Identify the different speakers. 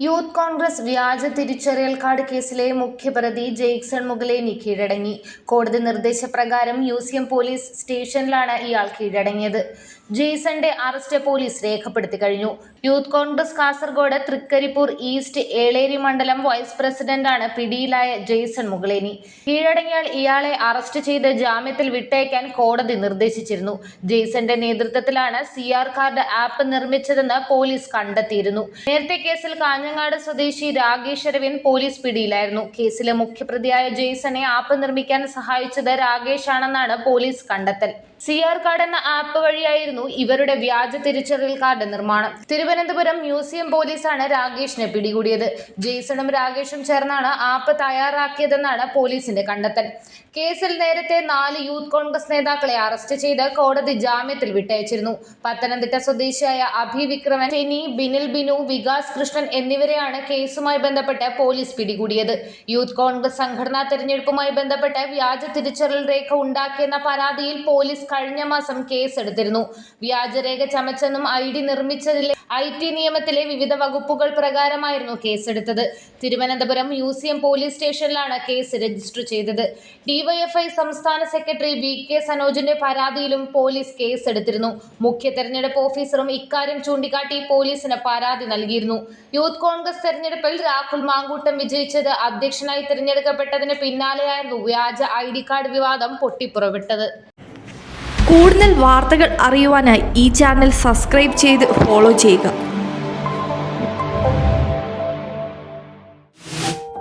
Speaker 1: Youth Congress വ്യാജ തിരിച്ചറിയൽ card കേസിലെ മുഖ്യപ്രതി ജെയ്ക്സൺ മുഗലേനി കീഴടങ്ങി. കോടതി നിർദ്ദേശപ്രകാരം മ്യൂസിയം പോലീസ് സ്റ്റേഷനിലാണ് ഇയാൾ കീഴടങ്ങിയത്. ജെയ്സന്റെ അറസ്റ്റ് പോലീസ് രേഖപ്പെടുത്തി കഴിഞ്ഞു. യൂത്ത് കോൺഗ്രസ് കാസർഗോഡ് തൃക്കരിപ്പൂർ ഈസ്റ്റ് ഏളേരി മണ്ഡലം വൈസ് പ്രസിഡന്റാണ് പിടിയിലായ ജെയ്സൺ മുഗലേനി കീഴടങ്ങിയാൽ ഇയാളെ അറസ്റ്റ് ചെയ്ത് ജാമ്യത്തിൽ വിട്ടയക്കാൻ കോടതി നിർദ്ദേശിച്ചിരുന്നു. ജെയ്സന്റെ നേതൃത്വത്തിലാണ് സി കാർഡ് ആപ്പ് നിർമ്മിച്ചതെന്ന് പോലീസ് കണ്ടെത്തിയിരുന്നു. നേരത്തെ കേസിൽ കാഞ്ഞങ്ങാട് സ്വദേശി രാകേഷ് അരവിന്ദ് പോലീസ് പിടിയിലായിരുന്നു. കേസിലെ മുഖ്യപ്രതിയായ ജെയ്സനെ ആപ്പ് നിർമ്മിക്കാൻ സഹായിച്ചത് രാകേഷ് ആണെന്നാണ് പോലീസ് കണ്ടെത്തൽ. സി ആർ കാർഡ് എന്ന ആപ്പ് വഴിയായിരുന്നു ഇവരുടെ വ്യാജ തിരിച്ചറിയൽ കാർഡ് നിർമ്മാണം. തിരുവനന്തപുരം മ്യൂസിയം പോലീസാണ് രാകേഷിനെ പിടികൂടിയത്. ജെയ്സണും രാകേഷും ചേർന്നാണ് ആപ്പ് തയ്യാറാക്കിയതെന്നാണ് പോലീസിന്റെ കണ്ടെത്തൽ. കേസിൽ നേരത്തെ നാല് യൂത്ത് കോൺഗ്രസ് നേതാക്കളെ അറസ്റ്റ് ചെയ്ത് കോടതി ജാമ്യത്തിൽ വിട്ടയച്ചിരുന്നു. പത്തനംതിട്ട സ്വദേശിയായ അഭി വിക്രമൻ ബിനിൽ ബിനു വികാസ് കൃഷ്ണൻ എന്നിവരെയാണ് കേസുമായി ബന്ധപ്പെട്ട് പോലീസ് പിടികൂടിയത്. യൂത്ത് കോൺഗ്രസ് സംഘടനാ തെരഞ്ഞെടുപ്പുമായി ബന്ധപ്പെട്ട് വ്യാജ തിരിച്ചറിയൽ രേഖ ഉണ്ടാക്കിയെന്ന പരാതിയിൽ പോലീസ് കഴിഞ്ഞ മാസം കേസെടുത്തിരുന്നു. വ്യാജരേഖ ചമച്ചെന്നും ഐ ഡി നിർമ്മിച്ചതിലെ ഐ ടി നിയമത്തിലെ വിവിധ വകുപ്പുകൾ പ്രകാരമായിരുന്നു കേസെടുത്തത്. തിരുവനന്തപുരം മ്യൂസിയം പോലീസ് സ്റ്റേഷനിലാണ് കേസ് രജിസ്റ്റർ ചെയ്തത്. ഡിവൈഎഫ്ഐ സംസ്ഥാന സെക്രട്ടറി വി കെ സനോജിന്റെ പരാതിയിലും പോലീസ് കേസെടുത്തിരുന്നു. മുഖ്യ തെരഞ്ഞെടുപ്പ് ഓഫീസറും ഇക്കാര്യം ചൂണ്ടിക്കാട്ടി പോലീസിന് പരാതി നൽകിയിരുന്നു. യൂത്ത് കോൺഗ്രസ് തെരഞ്ഞെടുപ്പിൽ രാഹുൽ മാങ്കൂട്ടം വിജയിച്ചത് അധ്യക്ഷനായി തിരഞ്ഞെടുക്കപ്പെട്ടതിന് പിന്നാലെയായിരുന്നു വ്യാജ ഐ ഡി കാർഡ് വിവാദം പൊട്ടിപ്പുറവിട്ടത്.
Speaker 2: കൂടുതൽ വാർത്തകൾ അറിയുവാനായി ഈ ചാനൽ സബ്സ്ക്രൈബ് ചെയ്ത് ഫോളോ ചെയ്യുക.